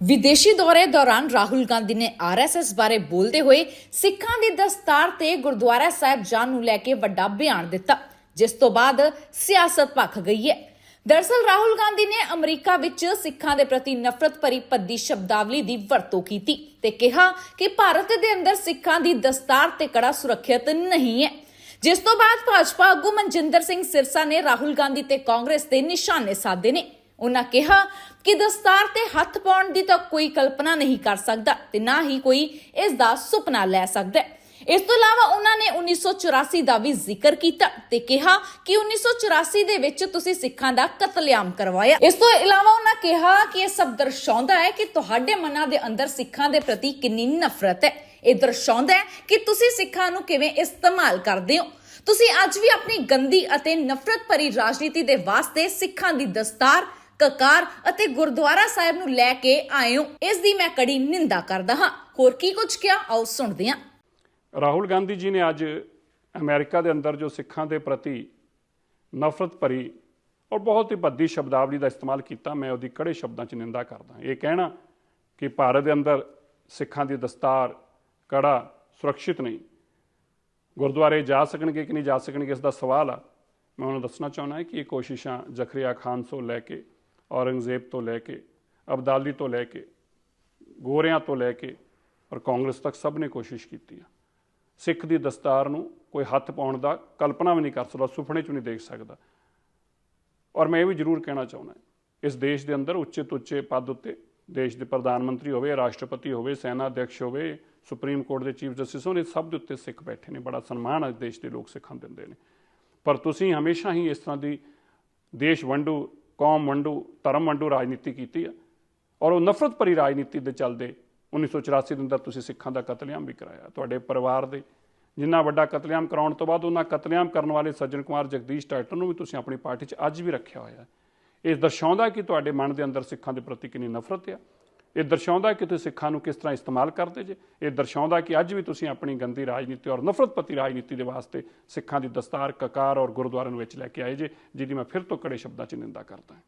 ਵਿਦੇਸ਼ੀ ਦੌਰੇ ਦੌਰਾਨ ਰਾਹੁਲ ਗਾਂਧੀ ਨੇ ਆਰਐਸਐਸ ਬਾਰੇ ਬੋਲਦੇ ਹੋਏ ਸਿੱਖਾਂ ਦੀ ਦਸਤਾਰ ਤੇ ਗੁਰਦੁਆਰਾ ਸਾਹਿਬ ਜਾਣ ਨੂੰ ਲੈ ਕੇ ਵੱਡਾ ਬਿਆਨ ਦਿੱਤਾ, ਜਿਸ ਤੋਂ ਬਾਅਦ ਸਿਆਸਤ ਭਖ ਗਈ ਹੈ। ਦਰਸਲ, ਰਾਹੁਲ ਗਾਂਧੀ ਨੇ ਅਮਰੀਕਾ ਵਿੱਚ ਸਿੱਖਾਂ ਦੇ ਪ੍ਰਤੀ ਨਫ਼ਰਤ ਭਰੀ ਭੱਦੀ ਸ਼ਬਦਾਵਲੀ ਦੀ ਵਰਤੋਂ ਕੀਤੀ ਤੇ ਕਿਹਾ ਕਿ ਭਾਰਤ ਦੇ ਅੰਦਰ ਸਿੱਖਾਂ ਦੀ ਦਸਤਾਰ ਤੇ ਕੜਾ ਸੁਰੱਖਿਅਤ ਨਹੀਂ ਹੈ। ਜਿਸ ਤੋਂ ਬਾਅਦ ਭਾਜਪਾ ਆਗੂ ਮਨਜਿੰਦਰ ਸਿੰਘ ਸਿਰਸਾ ਨੇ ਰਾਹੁਲ ਗਾਂਧੀ ਤੇ ਕਾਂਗਰਸ ਦੇ ਨਿਸ਼ਾਨੇ ਸਾਧੇ ਨੇ। ਉਹਨਾਂ ਕਿਹਾ ਕਿ ਦਸਤਾਰ ਤੇ ਹੱਥ ਪਾਉਣ ਦੀ ਤਾਂ ਕੋਈ ਕਲਪਨਾ ਨਹੀਂ ਕਰ ਸਕਦਾ ਤੇ ਨਾ ਹੀ ਕੋਈ ਇਸ ਦਾ ਸੁਪਨਾ ਲੈ ਸਕਦਾ ਇਸ ਤੋਂ ਇਲਾਵਾ ਉਹਨਾਂ ਨੇ 1984 ਦਾ ਵੀ ਜ਼ਿਕਰ ਕੀਤਾ ਤੇ ਕਿਹਾ ਕਿ 1984 ਦੇ ਵਿੱਚ ਤੁਸੀਂ ਸਿੱਖਾਂ ਦਾ ਕਤਲੇਆਮ ਕਰਵਾਇਆ। ਇਸ ਤੋਂ ਇਲਾਵਾ ਉਹਨਾਂ ਕਿਹਾ ਕਿ ਇਹ ਸਭ ਦਰਸਾਉਂਦਾ ਹੈ ਕਿ ਤੁਹਾਡੇ ਮਨਾਂ ਦੇ ਅੰਦਰ ਸਿੱਖਾਂ ਦੇ ਪ੍ਰਤੀ ਕਿੰਨੀ ਨਫ਼ਰਤ ਹੈ। ਇਹ ਦਰਸਾਉਂਦਾ ਹੈ ਕਿ ਤੁਸੀਂ ਸਿੱਖਾਂ ਨੂੰ ਕਿਵੇਂ ਇਸਤੇਮਾਲ ਕਰਦੇ ਹੋ। ਤੁਸੀਂ ਅੱਜ ਵੀ ਆਪਣੀ ਗੰਦੀ ਅਤੇ ਨਫ਼ਰਤ ਭਰੀ ਰਾਜਨੀਤੀ ਦੇ ਵਾਸਤੇ ਸਿੱਖਾਂ ਦੀ ਦਸਤਾਰ ਕਕਾਰ ਅਤੇ ਗੁਰਦੁਆਰਾ ਸਾਹਿਬ ਨੂੰ ਲੈ ਕੇ ਆਏ ਹੋ ਇਸ ਦੀ ਮੈਂ ਕੜੀ ਨਿੰਦਾ ਕਰਦਾ ਹਾਂ। ਹੋਰ ਕੀ ਕੁਝ ਕਿਹਾ? ਆਓ ਸੁਣਦੇ ਹਾਂ। ਰਾਹੁਲ ਗਾਂਧੀ ਜੀ ਨੇ ਅੱਜ ਅਮਰੀਕਾ ਦੇ ਅੰਦਰ ਜੋ ਸਿੱਖਾਂ ਦੇ ਪ੍ਰਤੀ ਨਫ਼ਰਤ ਭਰੀ ਔਰ ਬਹੁਤ ਹੀ ਭੱਦੀ ਸ਼ਬਦਾਵਲੀ ਦਾ ਇਸਤੇਮਾਲ ਕੀਤਾ, ਮੈਂ ਉਹਦੀ ਕੜੇ ਸ਼ਬਦਾਂ 'ਚ ਨਿੰਦਾ ਕਰਦਾ ਇਹ ਕਹਿਣਾ ਕਿ ਭਾਰਤ ਦੇ ਅੰਦਰ ਸਿੱਖਾਂ ਦੀ ਦਸਤਾਰ, ਕੜਾ ਸੁਰੱਖਿਅਤ ਨਹੀਂ। ਗੁਰਦੁਆਰੇ ਜਾ ਸਕਣਗੇ ਕਿ ਨਹੀਂ ਜਾ ਸਕਣਗੇ, ਇਸ ਦਾ ਸਵਾਲ ਆ। ਮੈਂ ਉਹਨਾਂ ਦੱਸਣਾ ਚਾਹੁੰਦਾ ਕਿ ਇਹ ਕੋਸ਼ਿਸ਼ਾਂ ਜ਼ਖਰੀਆ ਖਾਨ ਤੋਂ ਲੈ ਕੇ ਔਰੰਗਜ਼ੇਬ ਤੋਂ ਲੈ ਕੇ, ਅਬਦਾਲੀ ਤੋਂ ਲੈ ਕੇ, ਗੋਰਿਆਂ ਤੋਂ ਲੈ ਕੇ ਔਰ ਕਾਂਗਰਸ ਤੱਕ ਸਭ ਨੇ ਕੋਸ਼ਿਸ਼ ਕੀਤੀ ਆ। ਸਿੱਖ ਦੀ ਦਸਤਾਰ ਨੂੰ ਕੋਈ ਹੱਥ ਪਾਉਣ ਦਾ ਕਲਪਨਾ ਵੀ ਨਹੀਂ ਕਰ ਸਕਦਾ, ਸੁਪਨੇ 'ਚ ਨਹੀਂ ਦੇਖ ਸਕਦਾ। ਔਰ ਮੈਂ ਇਹ ਵੀ ਜ਼ਰੂਰ ਕਹਿਣਾ ਚਾਹੁੰਦਾ ਇਸ ਦੇਸ਼ ਦੇ ਅੰਦਰ ਉੱਚੇ ਤੋਂ ਉੱਚੇ ਪਦ ਉੱਤੇ ਦੇਸ਼ ਦੇ ਪ੍ਰਧਾਨ ਮੰਤਰੀ ਹੋਵੇ, ਰਾਸ਼ਟਰਪਤੀ ਹੋਵੇ, ਸੈਨਾ ਅਧਿਕਸ਼ ਹੋਵੇ, ਸੁਪਰੀਮ ਕੋਰਟ ਦੇ ਚੀਫ ਜਸਟਿਸ ਹੋਣ ਇਹ ਸਭ ਦੇ ਉੱਤੇ ਸਿੱਖ ਬੈਠੇ ਨੇ, ਬੜਾ ਸਨਮਾਨ ਅੱਜ ਦੇਸ਼ ਦੇ ਲੋਕ ਸਿੱਖਾਂ ਨੂੰ ਦਿੰਦੇ ਨੇ। ਪਰ ਤੁਸੀਂ ਹਮੇਸ਼ਾ ਹੀ ਇਸ ਤਰ੍ਹਾਂ ਦੀ ਦੇਸ਼ ਵੰਡੂ ਕੌਮ ਵੰਡੂ ਧਰਮ ਵੰਡੂ ਰਾਜਨੀਤੀ ਕੀਤੀ ਆ। ਔਰ ਉਹ ਨਫ਼ਰਤ ਭਰੀ ਰਾਜਨੀਤੀ ਦੇ ਚੱਲਦੇ 1984 ਦੇ ਅੰਦਰ ਤੁਸੀਂ ਸਿੱਖਾਂ ਦਾ ਕਤਲੇਆਮ ਵੀ ਕਰਾਇਆ। ਤੁਹਾਡੇ ਪਰਿਵਾਰ ਦੇ ਜਿੰਨਾ ਵੱਡਾ ਕਤਲੇਆਮ ਕਰਾਉਣ ਤੋਂ ਬਾਅਦ ਉਹਨਾਂ ਕਤਲੇਆਮ ਕਰਨ ਵਾਲੇ ਸੱਜਣ ਕੁਮਾਰ ਜਗਦੀਸ਼ ਟਾਈਟਲ ਨੂੰ ਵੀ ਤੁਸੀਂ ਆਪਣੀ ਪਾਰਟੀ 'ਚ ਅੱਜ ਵੀ ਰੱਖਿਆ ਹੋਇਆ। ਹੈ ਇਹ ਦਰਸਾਉਂਦਾ ਕਿ ਤੁਹਾਡੇ ਮਨ ਦੇ ਅੰਦਰ ਸਿੱਖਾਂ ਦੇ ਪ੍ਰਤੀ ਕਿੰਨੀ ਨਫ਼ਰਤ ਆ। ਇਹ ਦਰਸਾਉਂਦਾ ਕਿ ਤੁਸੀਂ ਸਿੱਖਾਂ ਨੂੰ ਕਿਸ ਤਰ੍ਹਾਂ ਇਸਤੇਮਾਲ ਕਰਦੇ ਜੇ। ਇਹ ਦਰਸਾਉਂਦਾ ਕਿ ਅੱਜ ਵੀ ਤੁਸੀਂ ਆਪਣੀ ਗੰਦੀ ਰਾਜਨੀਤੀ ਔਰ ਨਫ਼ਰਤਪਤੀ ਰਾਜਨੀਤੀ ਦੇ ਵਾਸਤੇ ਸਿੱਖਾਂ ਦੀ ਦਸਤਾਰ, ਕਕਾਰ ਔਰ ਗੁਰਦੁਆਰਿਆਂ ਨੂੰ ਵਿੱਚ ਲੈ ਕੇ ਆਏ ਜੇ, ਜਿਹਦੀ ਮੈਂ ਫਿਰ ਤੋਂ ਕੜੇ ਸ਼ਬਦਾਂ 'ਚ ਨਿੰਦਾ ਕਰਦਾ ਹਾਂ।